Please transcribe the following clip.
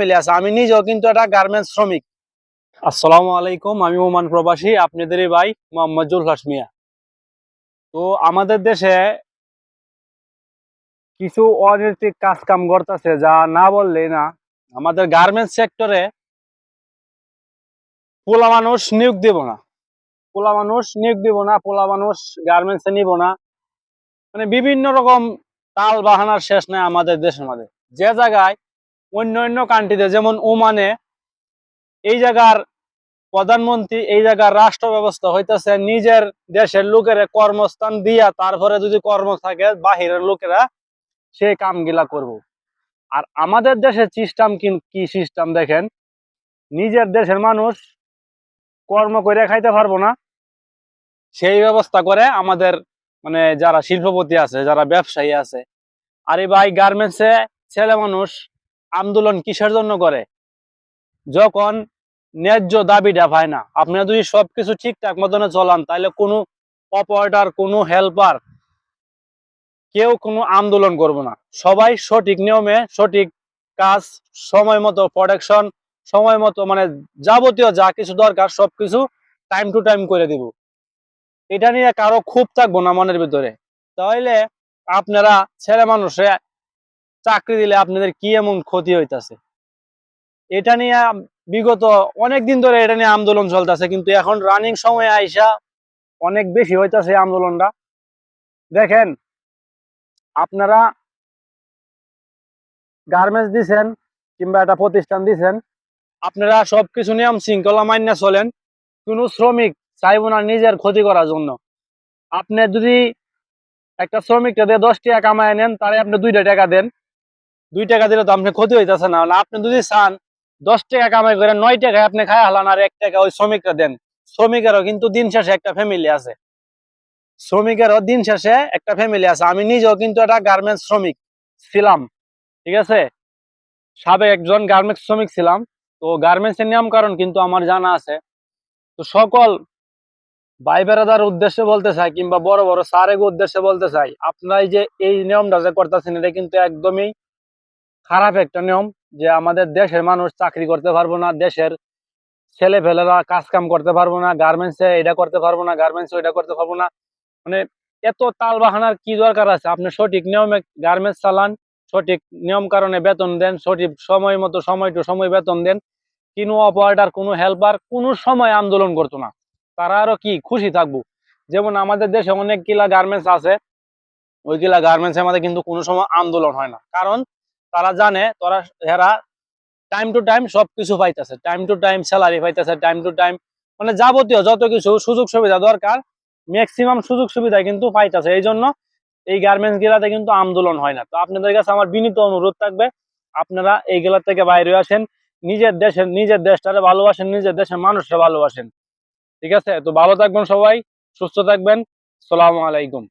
মিলে আছে। আমি নিজেও কিন্তু একটা গার্মেন্টস শ্রমিক। আসসালামু আলাইকুম, আমি ওমান প্রবাসী, আপনাদেরই ভাই মোহাম্মদ জুলহাস মিয়া। তো আমাদের দেশে কিছু অনৈতিক কাজ কাম করতেছে, যা না বললেই না। আমাদের গার্মেন্টস সেক্টরে পোলা মানুষ নিয়োগ দিব না। পোলা মানুষ নিয়োগ দিব না, পোলা মানুষ গার্মেন্টসে নিব না। মানে বিভিন্ন রকম তাল বাহানার শেষ নেই আমাদের দেশের মধ্যে যে জায়গায় অন্য অন্য কান্ট্রিতে যেমন ওমানে, এই জায়গার প্রধানমন্ত্রী, এই জায়গার রাষ্ট্র ব্যবস্থা হইতেছে নিজের দেশের লোকের কর্মস্থান দিয়া, তারপরে যদি কর্ম থাকে বাহিরের লোকেরা সেই কামগুলা করব। আর আমাদের দেশের সিস্টেম কি সিস্টেম দেখেন? নিজের দেশের মানুষ কর্ম করে খাইতে পারব না। সেই ব্যবস্থা করে আমাদের মানে যারা শিল্পপতি আছে, যারা ব্যবসায়ী আছে, আর এই ভাই গার্মেন্টসে ছেলে মানুষ আন্দোলন কিসের জন্য করে? যখন ন্যায্য দাবিটা পায় না, আপনারা যদি সবকিছু ঠিকঠাক মতনে চলান, তাহলে কোনো অপারেটার, কোনো হেল্পার কেউ কোনো আন্দোলন করব না। সবাই সঠিক নিয়মে সঠিক কাজ, সময় মতো প্রোডাকশন সময় মতো মানে যাবতীয় যা কিছু দরকার সবকিছু টাইম টু টাইম করে দিব। এটা নিয়ে কারও খুব থাকব না মনের ভিতরে। তাহলে আপনারা ছেলে মানুষে চাকরি দিলে আপনাদের কি এমন ক্ষতি হইতাছে? এটা নিয়ে বিগত অনেক দিন ধরে এটা নিয়ে আন্দোলন চলতেছে, কিন্তু এখন রানিং সময়ে আইসা অনেক বেশি হইতাছে আন্দোলনটা। দেখেন, আপনারা গার্মেন্টস দিছেন কিংবা একটা প্রতিষ্ঠান দিছেন, আপনারা সবকিছু নিয়ম শৃঙ্খলা মান্য চলেন, কোনো শ্রমিক চাইব না নিজের ক্ষতি করার জন্য। আপনি যদি একটা শ্রমিকটা দিয়ে দশ টাকা কামায় নেন তাহলে আপনি দুইটা টাকা দেন। দুই টাকা দিলে তো আপনি ক্ষতি হইতেছে না। আপনি যদি চান, দশ টাকা কামাই করে নয় টাকায় আপনি খায় হালান আর এক টাকা ওই শ্রমিকরা দেন। শ্রমিকেরও কিন্তু দিন শেষে একটা ফ্যামিলি আছে। শ্রমিকেরও দিন শেষে একটা ফ্যামিলি আছে। আমি নিজেও কিন্তু একটা গার্মেন্টস শ্রমিক ছিলাম, ঠিক আছে? সাবেক একজন গার্মেন্টস শ্রমিক ছিলাম। তো গার্মেন্টস এর নিয়ম কারণ কিন্তু আমার জানা আছে। তো সকল ভাই বেড়াদার উদ্দেশ্যে বলতে চাই কিংবা বড় বড় স্যারের উদ্দেশ্যে বলতে চাই আপনারা যে এই নিয়মটা যে করতেছেন, এটা কিন্তু একদমই খারাপ একটা নিয়ম যে আমাদের দেশের মানুষ চাকরি করতে পারব না, দেশের ছেলে ফেলেরা কাজ কাম করতে পারব না গার্মেন্টসে এটা করতে পারব না গার্মেন্টসে এটা করতে পারব না। মানে এত তাল বাহানার কি দরকার আছে? আপনি সঠিক নিয়মে গার্মেন্টস চালান, সঠিক নিয়ম কারণে বেতন দেন, সঠিক সময় মতো সময় টু সময় বেতন দেন, কোনো অপারেটার কোনো হেল্পার কোনো সময় আন্দোলন করতো না। তারা আরও কি? খুশি থাকব। যেমন আমাদের দেশে অনেক কিলা গার্মেন্টস আছে ওই কিলা গার্মেন্টস মধ্যে কিন্তু কোনো সময় আন্দোলন হয় না। কারণ তারা জানে, তারা এরা টাইম টু টাইম সবকিছু পাইতেছে। টাইম টু টাইম স্যালারি পাইতেছে টাইম টু টাইম মানে যাবতীয় যত কিছু সুযোগ সুবিধা দরকার ম্যাক্সিমাম সুযোগ সুবিধা কিন্তু পাইতেছে। এই জন্য এই গার্মেন্টস গেলাতে কিন্তু আন্দোলন হয় না। তো আপনাদের কাছে আমার বিনীত অনুরোধ থাকবে, আপনারা এই গেলার থেকে বাইরে আসেন, নিজের দেশের, নিজের দেশটারে ভালোবাসেন, নিজের দেশের মানুষরা ভালোবাসেন। ঠিক আছে? তো ভালো থাকবেন সবাই, সুস্থ থাকবেন। সালামু আলাইকুম।